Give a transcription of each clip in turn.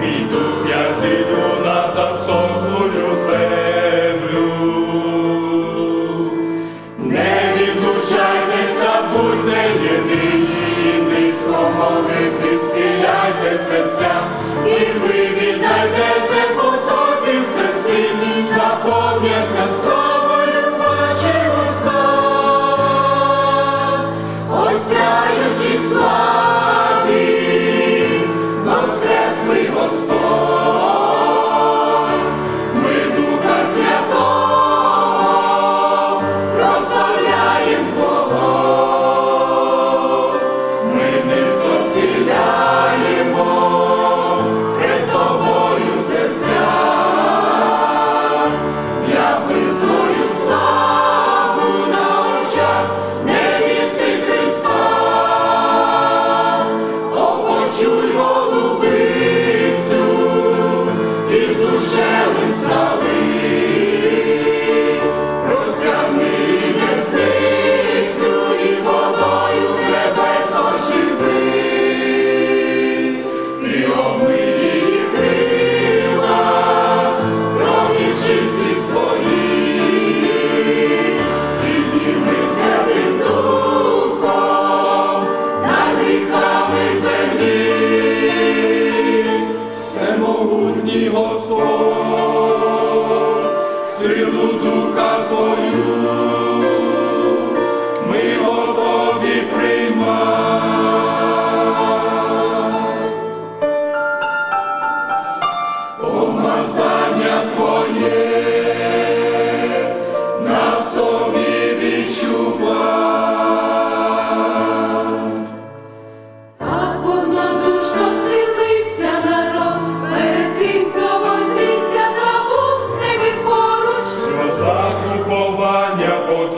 піду я зійду на засохлую землю, не відлучайтеся, не не єдині, низько молитви, схиляйте серця, і ви віддайте, бо тобі все сині наповняться.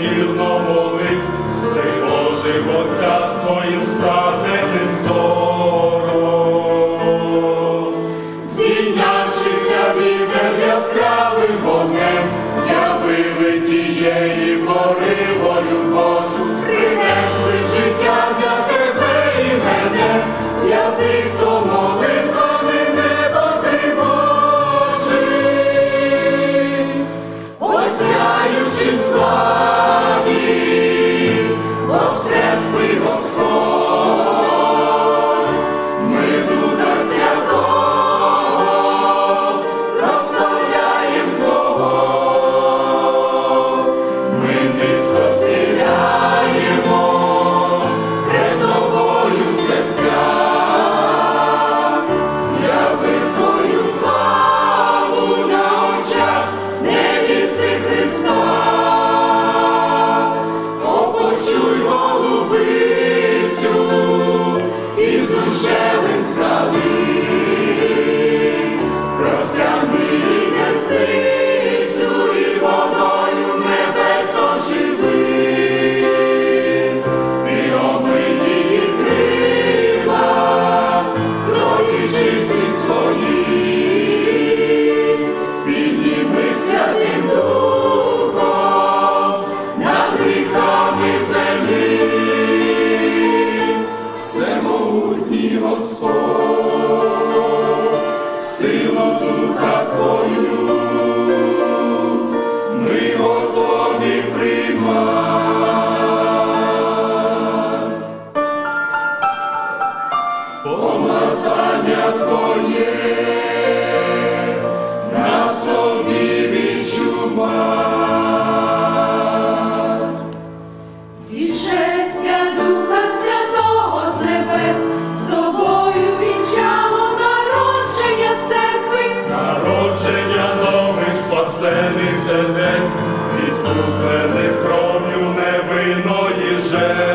Вірно молився, стрибожив Отця своїм справ. Щелин слави. Redeemer. спасений сердець, відкуплених кров'ю невинної жертви.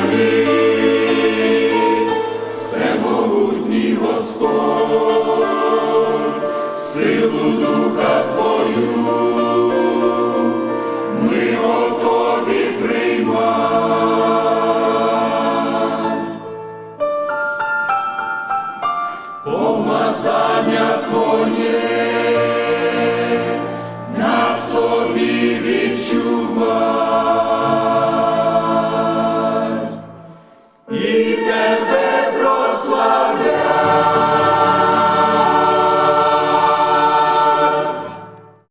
I will.